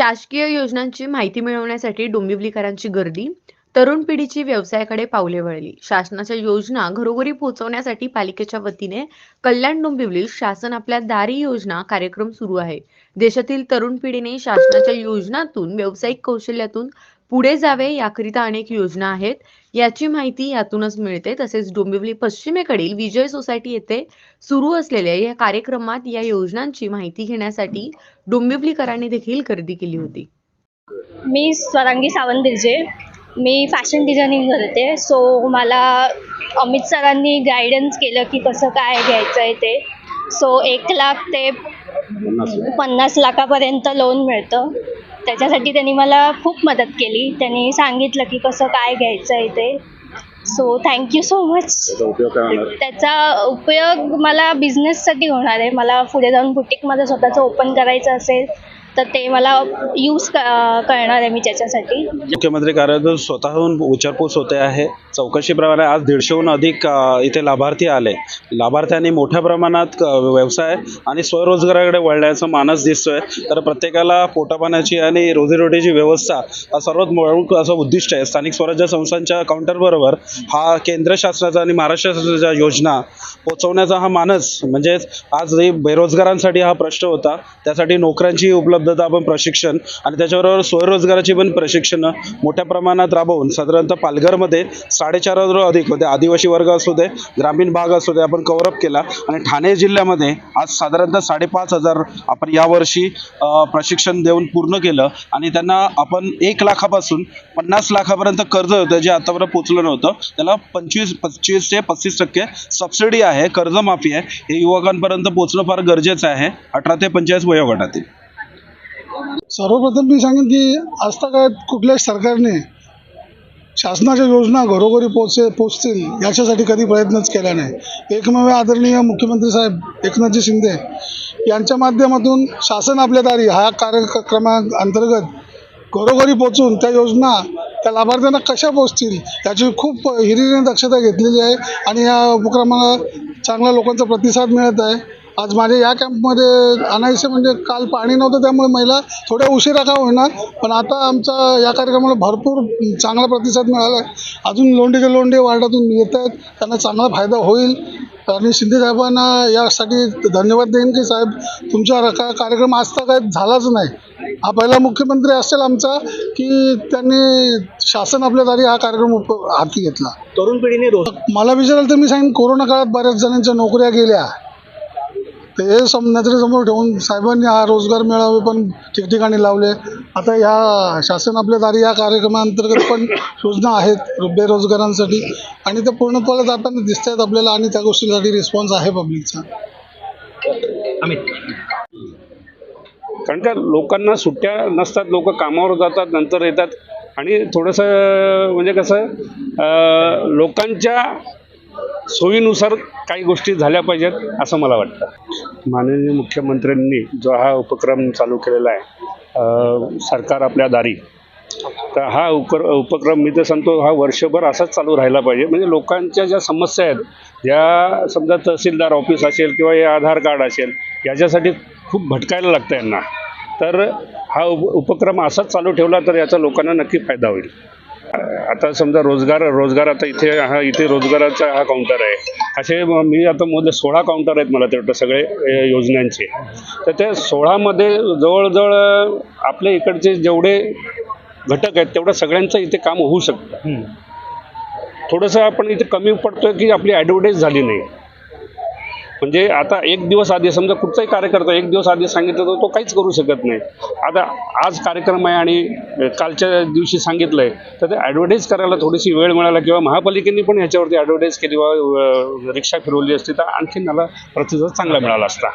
शासकीय योजनांची माहिती मिळवण्यासाठी डोंबिवलीकरांची गर्दी तरुण पिढीची व्यवसायाकडे पावले वळली. शासनाच्या योजना घरोघरी पोहोचवण्यासाठी पालिकेच्या वतीने कल्याण डोंबिवली शासन आपल्या दारी योजना कार्यक्रम सुरू आहे. देशातील तरुण पिढीने शासनाच्या योजनातून व्यावसायिक कौशल्यातून पुढे जावे याकरिता अनेक योजना आहेत. याची माहिती यातूनच मिळते. तसेच डोंबिवली पश्चिमेकडील विजय सोसायटी येथे सुरू असलेल्या या कार्यक्रमात या योजनांची माहिती घेण्यासाठी डोंबिवलीकरांनी देखील गर्दी केली होती. मी स्वरांगी सावंत दिर्जे मी फॅशन डिझायनिंग करते. सो मला अमित सरांनी गायडन्स केलं की कसं काय घ्यायचं आहे ते. सो एक लाख ते पन्नास लाखापर्यंत लोन मिळतं. त्याच्यासाठी त्यांनी मला खूप मदत केली. त्यांनी सांगितलं की कसं काय घ्यायचं आहे ते. सो थँक्यू सो मच त्याचा उपयोग काय होणार? त्याचा उपयोग मला बिझनेससाठी होणार आहे. मला पुढे जाऊन बुटीक माझं स्वतःचं ओपन करायचं असेल तर ते मला यूज करणार आहे मी त्याच्यासाठी. मुख्यमंत्री कार्यालय स्वतःहून विचारपूस होते आहे. चौकशीप्रमाणे आज दीडशेहून अधिक इथे लाभार्थी आले. लाभार्थ्यांनी मोठ्या प्रमाणात व्यवसाय आणि स्वरोजगाराकडे वळण्याचा मानस दिसतोय. तर प्रत्येकाला पोटापाण्याची आणि रोजीरोटीची व्यवस्था हा सर्वात प्रमुख असं उद्दिष्ट आहे. स्थानिक स्वराज्य संस्थांच्या काउंटरबरोबर हा केंद्र शासनाचा आणि महाराष्ट्र शासनाच्या योजना पोचवण्याचा हा मानस म्हणजेच आज बेरोजगारांसाठी हा प्रश्न होता त्यासाठी नोकऱ्यांची उपलब्ध उपलब्धता आपण प्रशिक्षण आणि त्याच्याबरोबर स्वयंरोजगाराची पण प्रशिक्षण मोठ्या प्रमाणात राबवून साधारणतः पालघरमध्ये साडेचार हजार अधिक होते. आदिवासी वर्ग असू दे ग्रामीण भाग असू दे आपण कव्हरअप केला. आणि ठाणे जिल्ह्यामध्ये आज साधारणतः साडेपाच हजार आपण यावर्षी प्रशिक्षण देऊन पूर्ण केलं. आणि त्यांना आपण एक लाखापासून पन्नास लाखापर्यंत कर्ज होतं जे आतापर्यंत पोचलं नव्हतं. त्याला पंचवीस पच्चीस ते पस्तीस टक्के सबसिडी आहे कर्जमाफी आहे. हे युवकांपर्यंत पोचणं फार गरजेचं आहे. अठरा ते पंचेचाळीस वयोगटातील. सर्वप्रथम मी सांगेन की आजतागायत कुठल्याच सरकारने शासनाच्या योजना घरोघरी पोचे पोचतील याच्यासाठी कधी प्रयत्नच केला नाही. एकमेव आदरणीय मुख्यमंत्री साहेब एकनाथजी शिंदे यांच्या माध्यमातून शासन आपल्या दारी हा कार्यक्रमाअंतर्गत घरोघरी पोचून त्या योजना त्या लाभार्थ्यांना कशा पोचतील याची खूप हिरिरीने दक्षता घेतलेली आहे आणि या उपक्रमाला चांगला लोकांचा प्रतिसाद मिळत आहे. आज माझ्या या कॅम्पमध्ये आणायचे म्हणजे काल पाणी नव्हतं त्यामुळे महिला थोड्या उशिरा का होणार पण आता आमचा या कार्यक्रमाला भरपूर चांगला प्रतिसाद मिळाला आहे. अजून लोंढेचे लोंढे वार्डातून येत आहेत. त्यांना चांगला फायदा होईल. आणि शिंदे साहेबांना यासाठी धन्यवाद देईन की साहेब तुमचा का कार्यक्रम आज तर काही झालाच नाही. हा पहिला मुख्यमंत्री असेल आमचा की त्यांनी शासन आपल्या दारी हा कार्यक्रम उप हाती घेतला. तरुण पिढीने मला विचाराल तर मी सांगेन कोरोना काळात बऱ्याच जणांच्या नोकऱ्या गेल्या. तर हे सम नजरेसमोर ठेवून साहेबांनी हा रोजगार मेळावे पण ठिकठिकाणी लावले. आता या शासन आपल्या दारी या कार्यक्रमाअंतर्गत पण योजना आहेत बेरोजगारांसाठी आणि त्या पूर्णपणे जाताना दिसत आहेत आपल्याला आणि त्या गोष्टीसाठी रिस्पॉन्स आहे पब्लिकचा कारण का लोकांना सुट्ट्या नसतात लोक कामावर जातात नंतर येतात आणि थोडंसं म्हणजे कसं लोकांच्या सोयीनुसार काही गोष्टी झाल्या पाहिजेत असं मला वाटतं. माननीय मुख्यमंत्र्यांनी जो हा उपक्रम चालू केलेला आहे सरकार आपल्या दारी. तर हा उपक्र उपक्रम मी तर सांगतो हा वर्षभर असाच चालू राहिला पाहिजे. म्हणजे लोकांच्या ज्या समस्या आहेत ज्या समजा तहसीलदार ऑफिस असेल किंवा हे आधार कार्ड असेल याच्यासाठी खूप भटकायला लागतं यांना. तर हा उप उपक्रम असाच चालू ठेवला तर याचा लोकांना नक्की फायदा होईल. आता समजा रोजगार रोजगार आता इथे हा इथे रोजगाराचा हा काउंटर आहे. असे म- आता मोजले सोळा काउंटर आहेत मला ते वाटतं सगळे योजनांचे. तर त्या सोळामध्ये जवळजवळ आपल्या इकडचे जेवढे घटक आहेत तेवढं सगळ्यांचं इथे काम होऊ शकतं. थोडंसं आपण इथे कमी पडतोय की आपली ॲडव्हर्टाईज झाली नाही. म्हणजे आता एक दिवस आधी समजा कुठचाही कार्यकर्ता एक दिवस आधी सांगितलं तर तो काहीच करू शकत नाही. आता आज कार्यक्रम आहे आणि कालच्या दिवशी सांगितलं आहे तर ते ॲडव्हर्टाईज करायला थोडीशी वेळ मिळाला किंवा महापालिकेने पण ह्याच्यावरती ॲडव्हर्टाईज केली वा रिक्षा फिरवली असती तर आणखीन मला प्रतिसाद चांगला मिळाला असता.